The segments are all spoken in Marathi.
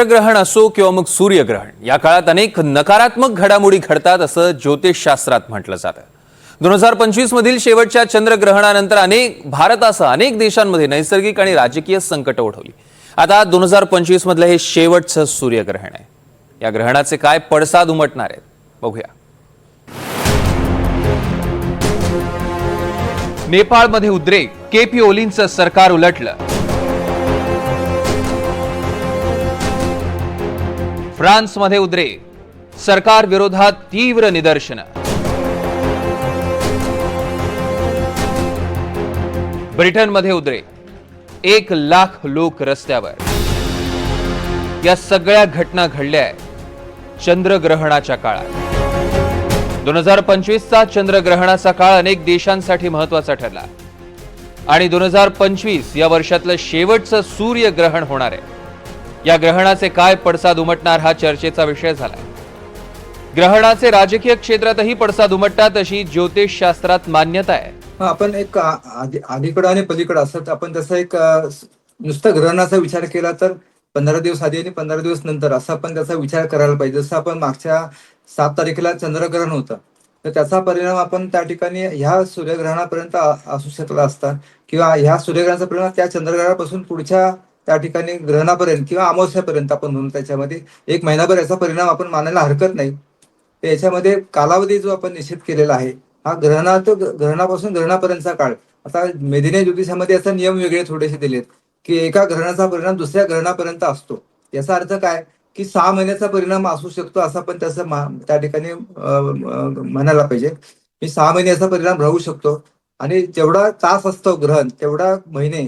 चंद्रग्रहण असो किंवा मग सूर्यग्रहण या काळात अनेक नकारात्मक घडामोडी घडतात असं ज्योतिषशास्त्रात म्हटलं जातं. दोन हजार पंचवीस मधील शेवटच्या चंद्रग्रहणानंतर अनेक भारतासह अनेक देशांमध्ये नैसर्गिक आणि राजकीय संकट ओढवली. आता दोन हजार पंचवीस मधलं हे शेवटचं सूर्यग्रहण आहे. या ग्रहणाचे काय पडसाद उमटणार आहेत? बघूया. नेपाळमध्ये उद्रेक केपी ओलींचं सरकार उलटलं. फ्रान्समध्ये उद्रेक सरकार विरोधात तीव्र निदर्शनं. ब्रिटनमध्ये उद्रेक एक लाख लोक रस्त्यावर. या सगळ्या घटना घडल्या आहेत चंद्रग्रहणाच्या काळात. दोन हजार पंचवीसचा चंद्रग्रहणाचा काळ अनेक देशांसाठी महत्त्वाचा ठरला. आणि दोन हजार पंचवीस या वर्षातलं शेवटचं सूर्यग्रहण होणार आहे. या ग्रहणाचे काय पडसाद उमटणार हा चर्चेचा विषय झालाय. ग्रहणाचे राजकीय क्षेत्रातही पडसाद उमटतात अशी ज्योतिषशास्त्रात मान्यता आहे. मग आपण एक अलीकडं आणि पलीकडं असं तर आपण तसं एक नुसतं ग्रहणाचा विचार केला तर पंधरा दिवस आधी आणि पंधरा दिवस नंतर असा आपण त्याचा विचार करायला पाहिजे. जसं आपण मागच्या सात तारखेला चंद्रग्रहण होतं तर त्याचा परिणाम आपण त्या ठिकाणी ह्या सूर्यग्रहणापर्यंत असू शकला असता किंवा ह्या सूर्यग्रहणाचा परिणाम त्या चंद्रग्रहणापासून पुढच्या त्या ठिकाणी ग्रहणापर्यंत किंवा अमावस्यापर्यंत आपण म्हणून त्याच्यामध्ये एक महिनाभर याचा परिणाम आपण मानायला हरकत नाही. याच्यामध्ये कालावधी जो आपण निश्चित केलेला आहे हा ग्रहणात ग्रहणापासून ग्रहणापर्यंतचा काळ. आता मेदिने ज्योतिषामध्ये याचा नियम वेगळे थोडेसे दिलेत की एका ग्रहणाचा परिणाम दुसऱ्या ग्रहणापर्यंत असतो. याचा अर्थ काय? की सहा महिन्याचा परिणाम असू शकतो असं पण त्याचं त्या ठिकाणी म्हणायला पाहिजे. की सहा महिने याचा परिणाम राहू शकतो. आणि जेवढा तास असतो ग्रहण तेवढा महिने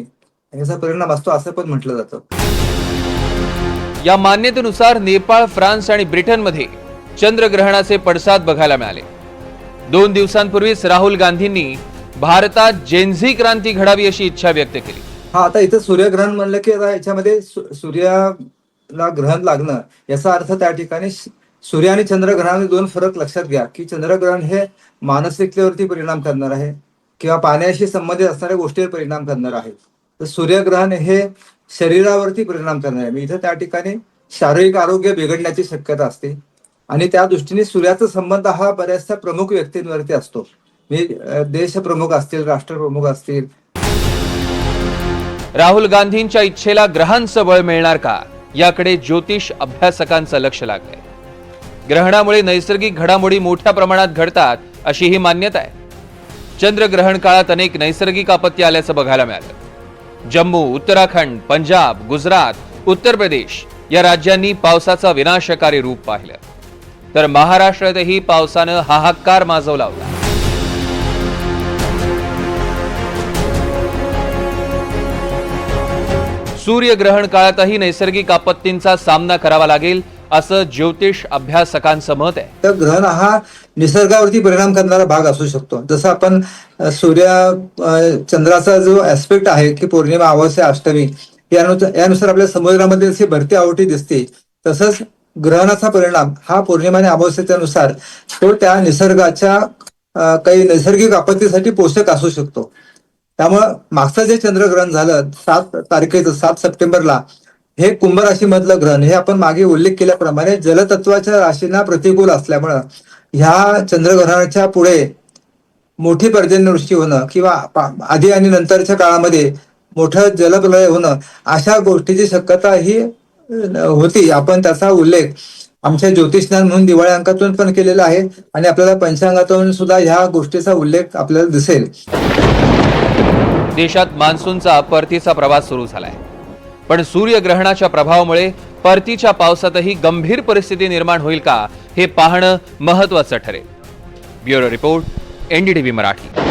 याचा परिणाम असतो असं पण म्हटलं जातं. या मान्यतेनुसार नेपाळ फ्रान्स आणि ब्रिटनमध्ये चंद्रग्रहणाचे पडसाद बघायला मिळाले. दोन दिवसांपूर्वीच राहुल गांधींनी भारतात जेन्झी क्रांती घडावी अशी इच्छा व्यक्त केली. हा आता इथं सूर्यग्रहण म्हणलं की आता याच्यामध्ये सूर्याला ग्रहण लागणं याचा अर्थ त्या ठिकाणी सूर्य आणि चंद्रग्रहणामध्ये दोन फरक लक्षात घ्या की चंद्रग्रहण हे मानसिकतेवरती परिणाम करणार आहे किंवा पाण्याशी संबंधित असणाऱ्या गोष्टीवर परिणाम करणार आहे. तर सूर्यग्रहण हे शरीरावरती परिणाम करणार. आहे मी इथं त्या ठिकाणी शारीरिक आरोग्य बिघडण्याची शक्यता असते. आणि त्या दृष्टीने सूर्याचा संबंध हा बऱ्याचशा प्रमुख व्यक्तींवरती असतो. मी देशप्रमुख असतील राष्ट्रप्रमुख असतील. राहुल गांधींच्या इच्छेला ग्रहांचं बळ मिळणार का? याकडे ज्योतिष अभ्यासकांचं लक्ष लागलंय. ग्रहणामुळे नैसर्गिक घडामोडी मोठ्या प्रमाणात घडतात अशी ही मान्यता आहे. चंद्रग्रहण काळात अनेक नैसर्गिक आपत्ती आल्याचं बघायला मिळालं. जम्मू उत्तराखंड पंजाब गुजरात उत्तर प्रदेश या राज्यांनी पावसाचा विनाशकारी रूप पाहिलं. तर महाराष्ट्रातही पावसानं हाहाकार माजवला होता. सूर्यग्रहण काळातही नैसर्गिक आपत्तींचा सामना करावा लागेल असं ज्योतिष अभ्यासकांचं मत आहे. तर ग्रहण हा निसर्गावरती परिणाम करणारा भाग असू शकतो. जसं आपण सूर्या सूर्य चंद्राचा जो ऍस्पेक्ट आहे की पौर्णिमा अमावस्या अष्टमी यानुसार यानुसार आपल्या समुद्रामध्ये जशी भरती आवटी दिसते तसंच ग्रहणाचा परिणाम हा पौर्णिमा आणि अमावस्येच्या नुसार तो त्या निसर्गाच्या काही नैसर्गिक आपत्तीसाठी पोषक असू शकतो. त्यामुळं मागचं जे चंद्रग्रहण झालं सात तारखेचं सात सप्टेंबरला हे कुंभ राशीमधलं ग्रहण हे आपण मागे उल्लेख केल्याप्रमाणे जलतत्वाच्या राशींना प्रतिकूल असल्यामुळं ह्या चंद्रग्रहणाच्या पुढे मोठी पर्जन्यवृष्टी होणं किंवा आधी आणि नंतरच्या काळामध्ये मोठं जलप्रलय होणं अशा गोष्टीची शक्यता ही होती. आपण त्याचा उल्लेख आमच्या ज्योतिषज्ञान म्हणून दिवाळी अंकातून पण केलेला आहे आणि आपल्याला पंचांगातून सुद्धा ह्या गोष्टीचा उल्लेख आपल्याला दिसेल. देशात मान्सूनचा परतीचा प्रवास सुरू झालाय. पण सूर्यग्रहणाच्या प्रभावामुळे परतीच्या पावसातही गंभीर परिस्थिती निर्माण होईल का हे पाहणं महत्वाचं ठरेल. Bureau report NDTV Marathi.